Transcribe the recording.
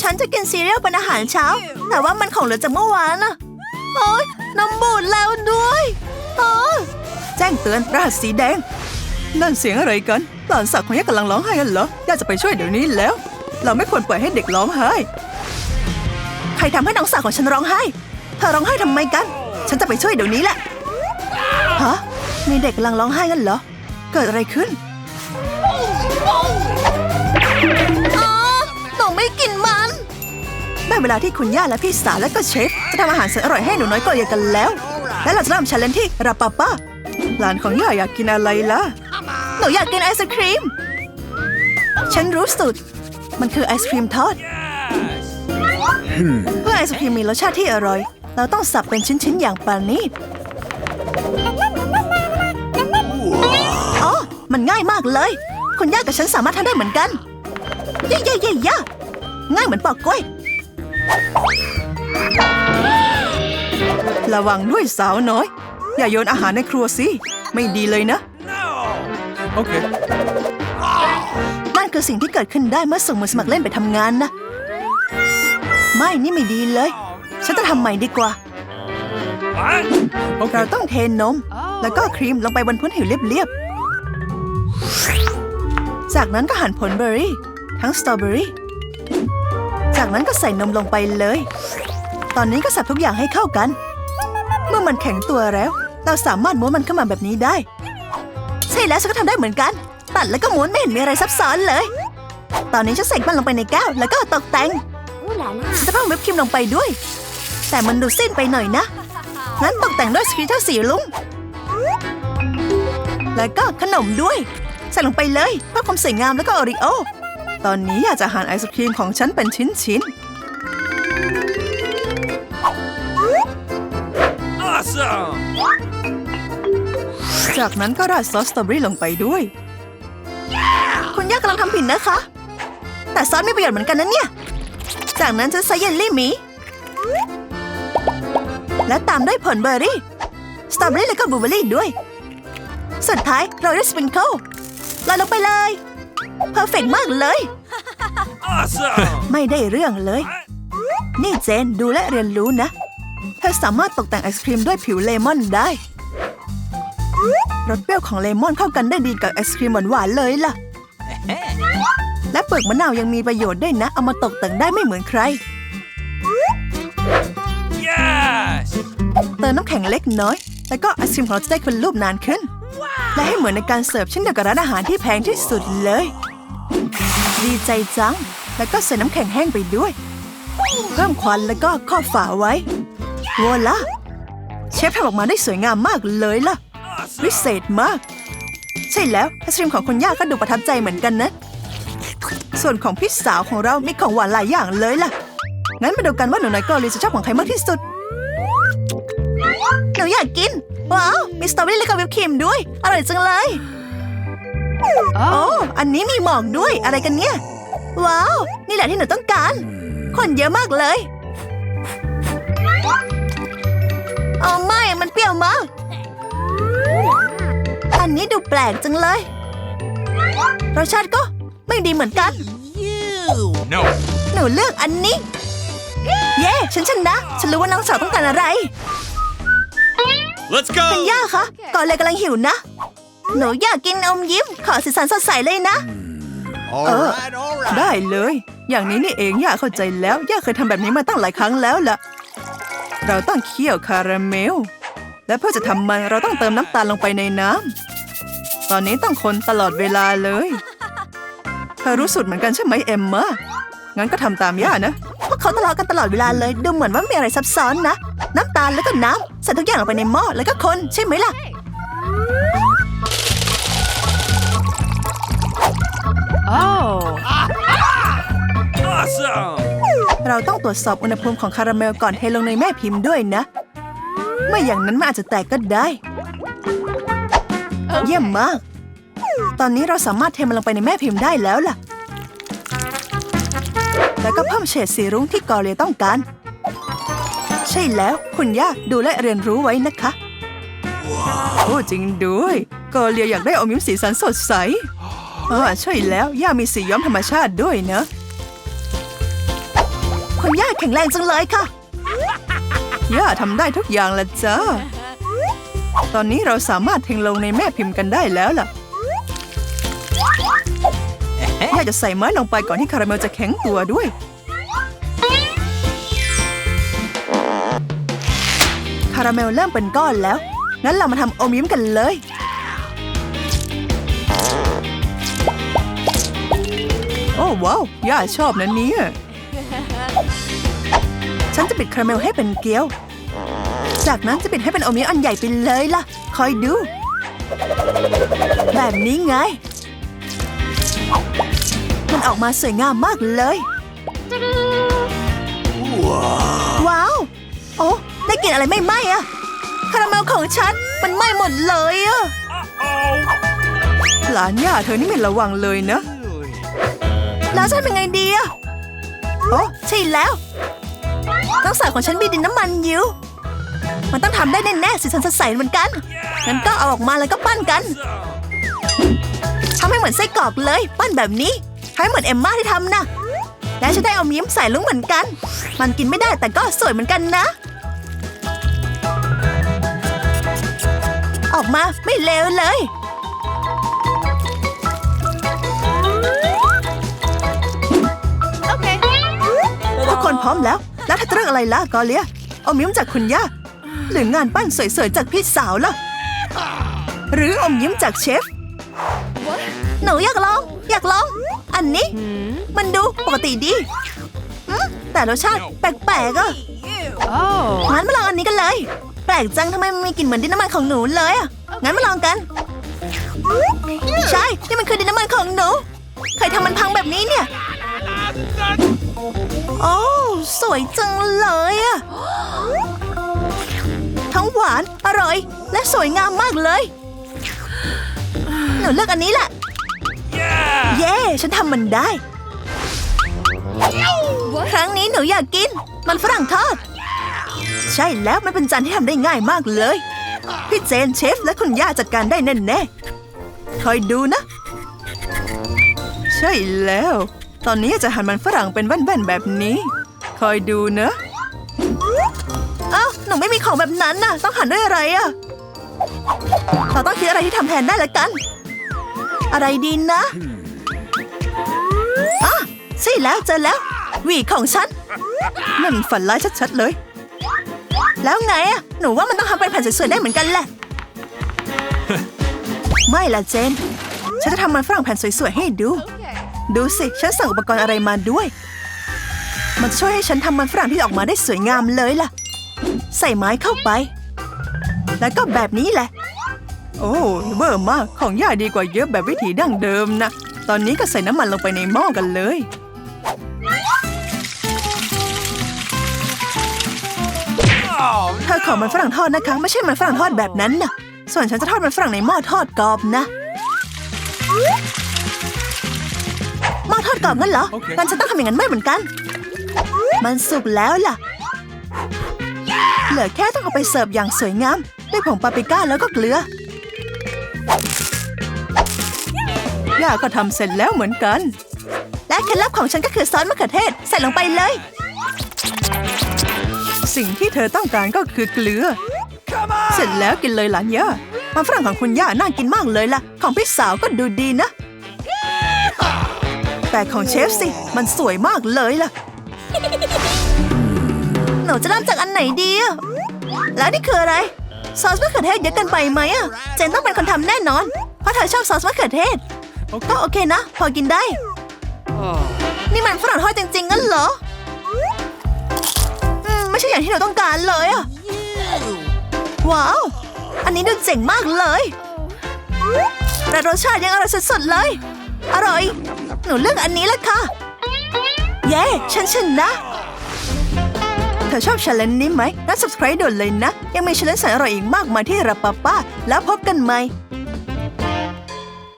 ฉันจะกินซีเรียลเป็นอาหารเช้า แต่ว่ามันของเหลือจากเมื่อวานน่ะโอ๊ยน้ำบูดแล้วด้วยโอ๊ยแจ้งเตือนรหัสสีแดง นั่นเสียงอะไรกันหลานสาวของย่ากำลังร้องไห้กันเหรอย่าจะไปช่วยเดี๋ยวนี้แล้ว เราไม่ควรปล่อยให้เด็กร้องไห้ ใครทำให้น้องสาวของฉันร้องไห้ เธอร้องไห้ทำไมกัน ฉันจะไปช่วยเดี๋ยวนี้แหละ ฮะ มีเด็กกำลังร้องไห้กันเหรอ เกิดอะไรขึ้น กินมัน ได้เวลาที่คุณย่าและพี่สาวและก็เชฟจะทำอาหารแสนอร่อยให้หนูน้อยก็เยกันแล้ว และเราจะเริ่มชันเลนที่ราปาป้าหลานของย่าอยากกินอะไรล่ะ หนูอยากกินไอศครีม ฉันรู้สุด มันคือไอศครีมทอด เพื่อไอศครีมมีรสชาติที่อร่อย เราต้องสับเป็นชิ้นๆอย่างปาณีตอ๋อ มันง่ายมากเลย คุณย่ากับฉันสามารถทำได้เหมือนกัน เย่เย่เย่ย่ ง่ายเหมือนปอกกล้วย ระวังด้วยสาวน้อย อย่าโยนอาหารในครัวสิ ไม่ดีเลยนะ Okay. นั่นคือสิ่งที่เกิดขึ้นได้เมื่อส่งมือสมัครเล่นไปทำงานนะ ไม่นี่ไม่ดีเลย ฉันจะทำใหม่ดีกว่า What? เรา Okay. ต้องเทนม แล้วก็ครีมลงไปบนพื้นผิวเรียบๆ จากนั้นก็หั่นผลเบอร์รี่ ทั้งสตรอเบอรี่ จากนั้นก็ใส่นมลงไปเลย ตอนนี้ก็สับทุกอย่างให้เข้ากัน เมื่อมันแข็งตัวแล้ว เราสามารถม้วนมันเข้ามาแบบนี้ได้ ใช่แล้วฉันก็ทำได้เหมือนกัน ตัดแล้วก็ม้วนไม่เห็นมีอะไรซับซ้อนเลย ตอนนี้ฉันใส่มันลงไปในแก้วแล้วก็ตกแต่งฉันจะเพิ่มวิปครีมลงไปด้วย แต่มันดูสิ้นไปหน่อยนะงั้นตกแต่งด้วยสคริตเตอร์สีลุง แล้วก็ขนมด้วย ใส่ลงไปเลยเพื่อความสวยงามแล้วก็โอริโอ ตอนนี้อยากจะหั่นไอศครีมของฉันเป็นชิ้น Awesome. ๆจากนั้นก็ราดซอสสตรอเบอรี่ลงไปด้วย คุณย่ากำลังทำผิดนะคะ แต่ซอสมีประโยชน์เหมือนกันนะเนี่ย จากนั้นจะใส่เยลลี่หมี และตามด้วยผลเบอร์รี่ สตรอเบอรี่แล้วก็บลูเบอร์รี่ด้วย สุดท้ายโรยด้วยสปริงเกิลลอยลงไปเลย เพอร์เฟกมากเลย Awesome. ไม่ได้เรื่องเลย นี่เจนดูและเรียนรู้นะ เธอสามารถตกแต่งไอศครีมด้วยผิวเลมอนได้ รสเปรี้ยวของเลมอนเข้ากันได้ดีกับไอศครีมหวานๆเลยล่ะ และเปลือกมะนาวยังมีประโยชน์ด้วยนะ เอามาตกแต่งได้ไม่เหมือนใคร Yes. เติมน้ำแข็งเล็กน้อย แล้วก็ไอศครีมของเราจะได้ขึ้นรูปนานขึ้น และให้เหมือนในการเสิร์ฟเช่นเดียวกับร้านอาหารที่แพงที่สุดเลย ดีใจจัง แล้วก็ใส่น้ำแข็งแห้งไปด้วย เพิ่มควันแล้วก็ครอบฝาไว้โวละเชฟทำออกมาได้สวยงามมากเลยล่ะวิเศษมาก ใช่แล้วไอศครีมของคุณย่าก็ดูประทับใจเหมือนกันนะ ส่วนของพี่สาวของเรามีของหวานหลายอย่างเลยล่ะ งั้นมาดูกันว่าหนูน้อยเกาหลีจะชอบของใครมากที่สุด หนูอยากกิน ว้าว มีสตรอเบอรี่และก็วิปครีมด้วย อร่อยจังเลย โอ้อันนี้มีหมอกด้วยอะไรกันเนี่ย ว้าว นี่แหละที่หนูต้องการ คนเยอะมากเลยเอาไม่ มันเปรี้ยวมาก อันนี้ดูแปลกจังเลย รสชาติก็ไม่ดีเหมือนกัน No. หนูเลือกอันนี้ เย้ ฉันชนะ ฉันรู้ว่าน้องสาวต้องการอะไร Let's คุณ go. ย่าคะก่อนเลยกำลังหิวนะ หนูอยากกินอมยิ้ม ขอสีสันสดใสเลยนะ All Uh. right, all right. ได้เลย อย่างนี้นี่เองย่าเข้าใจแล้วย่าเคยทำแบบนี้มาตั้งหลายครั้งแล้วล่ะ เราต้องเคี่ยวคาราเมล และเพื่อจะทำมันเราต้องเติมน้ำตาลลงไปในน้ำตอนนี้ต้องคนตลอดเวลาเลยเธอรู้สุดเหมือนกันใช่ไหมเอมมางั้นก็ทำตามย่านะพวกเขาทะเลาะกันตลอดเวลาเลย ดูเหมือนว่าไม่มีอะไรซับซ้อนนะ น้ำตาลแล้วก็น้ำใส่ทุกอย่างลงไปในหม้อแล้วก็คนใช่ไหมล่ะ Awesome. เราต้องตรวจสอบอุณหภูมิของคาราเมลก่อนเทลงในแม่พิมพ์ด้วยนะ ไม่อย่างนั้นมันอาจจะแตกก็ได้ เยี่ยมมาก ตอนนี้เราสามารถเทมันลงไปในแม่พิมพ์ได้แล้วล่ะ แล้วก็เพิ่มเฉดสีรุ้งที่กอเรียต้องการ ใช่แล้วคุณย่าดูและเรียนรู้ไว้นะคะ โอ้จริงด้วย กอเรียอยากได้อมยิ้มสีสันสดใส อ่าใช่แล้ว ย่ามีสีย้อมธรรมชาติด้วยเนอะคุณย่าแข็งแรงจังเลยค่ะ ย่าทำได้ทุกอย่างละจ้า ตอนนี้เราสามารถเทงลงในแม่พิมพ์กันได้แล้วล่ะ ย่าจะใส่ไม้ลงไปก่อนที่คาราเมลจะแข็งตัวด้วยคาราเมลเริ่มเป็นก้อนแล้ว งั้นเรามาทำอมยิ้มกันเลย อ้ว้าวย่าชอบนะเนี่ย ฉันจะปิดคาราเมลให้เป็นเกลียว จากนั้นจะปิดให้เป็นอมยิ้มอันใหญ่ไปเลยล่ะ คอยดู แบบนี้ไง มันออกมาสวยงามมากเลย ว้าว โอ้ได้กลิ่นอะไรไม่ไหม้อะคาราเมลของฉัน มันไหม้หมดเลยอะ Uh-oh. หลานย่าเธอนี่ไม่ระวังเลยนะ แล้วฉันเป็นไงดีอะโอ้ใช่แล้ว ต้องใส่ของฉันมีดินน้ำมันยู่มันต้องทำได้แน่ๆสิฉันจะใส่เหมือนกัน งั้นก็เอาออกมาแล้วก็ปั้นกันทำให้เหมือนไส้กรอกเลย ปั้นแบบนี้ให้เหมือนเอมม่าที่ทำนะและฉันได้เอามิ้มใส่ลุงเหมือนกัน มันกินไม่ได้แต่ก็สวยเหมือนกันนะ ออกมาไม่เลวเลย คนพร้อมแล้ว แล้วถ้าจะเรื่องอะไรล่ะกอเลียอมยิ้มจากคุณย่า หรืองานปั้นสวยๆจากพี่สาวล่ะ หรืออมยิ้มจากเชฟ หนูอยากลอง อยากลอง อันนี้ มันดูปกติดีอืมแต่รสชาติแปลกๆอะงั้นมาลองอันนี้กันเลย แปลกจังทำไมมันมีกลิ่นเหมือนดินน้ำมันของหนูเลยอะ งั้นมาลองกัน ใช่ นี่มันคือดินน้ำมันของหนูใครทำมันพังแบบนี้เนี่ย โอ้สวยจังเลยอะทั้งหวาน อร่อย และสวยงามมากเลย หนูเลือกอันนี้แหละ Yeah. เย้ฉันทำมันได้ ครั้งนี้หนูอยากกิน มันฝรั่งทอด ใช่แล้วมันเป็นจานที่ทำได้ง่ายมากเลย พี่เจนเชฟและคุณย่าจัดการได้แน่ๆคอยดูนะ ใช่แล้ว ตอนนี้จะหั่นมันฝรั่งเป็นแว่นๆแบบนี้ คอยดูเนอะเอ้าหนูไม่มีของแบบนั้นน่ะ ต้องหั่นด้วยอะไรอะเราต้องคิดอะไรที่ทำแทนได้ละกัน อะไรดีนะอะใช่แล้วเจอแล้ว หวีของฉันนั่นฝันร้ายชัดๆเลย แล้วไงอะหนูว่ามันต้องทำเป็นแผ่นสวยๆได้เหมือนกันแหละ ไม่ล่ะเจน ฉันจะทำมันฝรั่งแผ่นสวยๆให้ดู ดูสิ ฉันสั่งอุปกรณ์อะไรมาด้วย มันช่วยให้ฉันทำมันฝรั่งที่ออกมาได้สวยงามเลยล่ะ ใส่ไม้เข้าไป แล้วก็แบบนี้แหละ โอ้เบอร์มาก ของย่าดีกว่าเยอะแบบวิถีดั้งเดิมนะ ตอนนี้ก็ใส่น้ำมันลงไปในหม้อกันเลย เธอขอมันฝรั่งทอดนะคะ ไม่ใช่มันฝรั่งทอดแบบนั้นนะส่วนฉันจะทอดมันฝรั่งในหม้อทอดกรอบนะ อทอดกรอบงั้นเหรอโอเคงั้นฉันต้องทำอย่างนั้นไม่เหมือนกัน มันสุกแล้วล่ะ เหลือแค่ต้องเอาไปเสิร์ฟอย่างสวยงามด้วยผงปาปริก้าแล้วก็เกลือย่าก็ทำเสร็จแล้วเหมือนกัน และเคล็ดลับของฉันก็คือซอสมะเขือเทศใส่ลงไปเลย สิ่งที่เธอต้องการก็คือเกลือ come on. เสร็จแล้วกินเลยหลานย่ามันฝรั่งของคุณย่าน่ากินมากเลยล่ะ ของพี่สาวก็ดูดีนะ แต่ของเชฟสิ มันสวยมากเลยล่ะ หนูจะเริ่มจากอันไหนดีอะแล้วนี่คืออะไร ซอสมะเขือเทศเยอะเกินไปไหมอะเจนต้องเป็นคนทำแน่นอน เพราะเธอชอบซอสมะเขือเทศ ก็โอเคนะ พอกินได้ นี่มันฝรั่งทอดจริงๆงั้นเหรออืมไม่ใช่อย่างที่เราต้องการเลยอะว้าว อันนี้ดูเจ๋งมากเลย แต่รสชาติยังอร่อยสุดๆเลย อร่อย หนูเลือกอันนี้แหละค่ะ เย้ ฉันชนะ เธอชอบชาเลนจ์นี้ไหมงั้ว subscribe ด่วนเลยนะ ยังมีชาเลนจ์สายอร่อยอีกมากมายที่รับป้าป้า แล้วพบกันใหม่